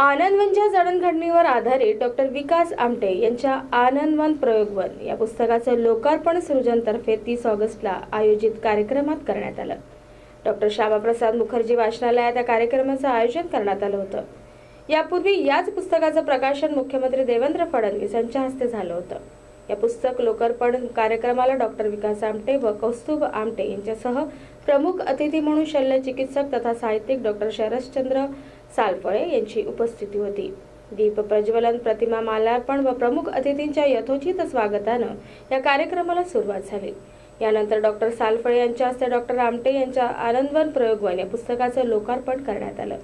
आनंदवनच्या जडणघडणीवर आधारित डॉक्टर विकास आमटे यांच्या आनंदवन प्रयोगवन या पुस्तकाचं लोकार्पण सृजनतर्फे तीस ऑगस्टला आयोजित कार्यक्रमात करण्यात आलं. डॉक्टर श्यामाप्रसाद मुखर्जी वाचनालयात या कार्यक्रमाचं आयोजन करण्यात आलं होतं. यापूर्वी याच पुस्तकाचं प्रकाशन मुख्यमंत्री देवेंद्र फडणवीस यांच्या हस्ते झालं होतं. या पुस्तक लोकार्पण कार्यक्रमाला डॉक्टर विकास आमटे व कौस्तुभ आमटे यांच्यासह प्रमुख अतिथी म्हणून शल्य चिकित्सक तथा साहित्यिक डॉक्टर शरशचंद्र सालफळे यांची उपस्थिती होती. दीप प्रज्वलन प्रतिमा मालार्पण व प्रमुख अतिथींच्या यथोचित स्वागतानं या कार्यक्रमाला सुरुवात झाली. यानंतर डॉक्टर सालफळे यांच्या हस्ते डॉक्टर आमटे यांच्या आनंदवन प्रयोगवन या पुस्तकाचं लोकार्पण करण्यात आलं.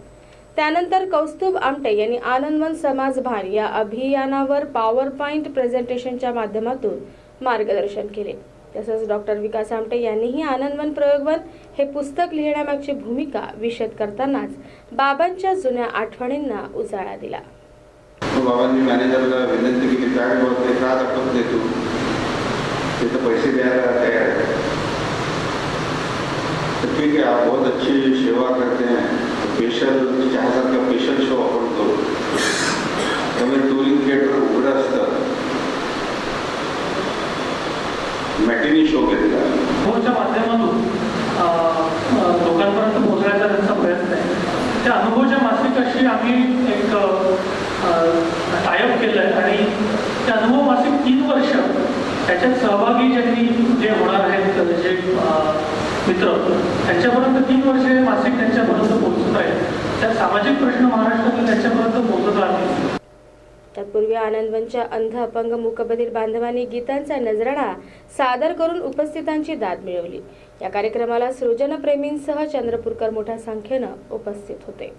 त्यानंतर कौस्तुभ आमटे यांनी आनंदवन समाज भान या अभियानावर पॉवर पॉईंट प्रेझेंटेशनच्या माध्यमातून मार्गदर्शन केले. तसंच डॉक्टर विकास आमटे यांनीही आनंदवन प्रयोगवन हे पुस्तक लिहिण्यामागची भूमिका विशद करतानाच बाबांच्या जुन्या आठवणींना उजाळा दिला. बाबांनी मॅनेजरला विनंती केली काय बोलते का दाखवत देतो? तू ते तर पैसे द्यायला तयार तर ठीक आहे आप बहुत अच्छी सेवा करते हैं। स्पेशल चहासारखा स्पेशल शो आपण करू. त्यामुळे टुरिंग थिएटर मॅटिनी शो केलेला फोनच्या माध्यमातून लोकांपर्यंत पोहोचण्याचा त्यांचा प्रयत्न आहे. त्या अनुभवच्या मासिकाशी आम्ही एक टायअप केलं आहे आणि ते अनुभव मासिक तीन वर्ष त्याच्यात सहभागी ज्यांनी जे होणार आहेत जे मित्र त्यांच्यापर्यंत तीन वर्ष हे मासिक त्यांच्यापर्यंत पोहोचत आहे त्या सामाजिक प्रश्न महाराष्ट्रातील त्यांच्यापर्यंत पोहोचत राहतील. तत्पूर्वी आनंदवनच्या अंध अपंग मूकबधीर बांधवांनी गीतांचा नजराणा सादर करून उपस्थितांची दाद मिळवली. या कार्यक्रमाला सृजनप्रेमींसह चंद्रपूरकर मोठ्या संख्येनं उपस्थित होते.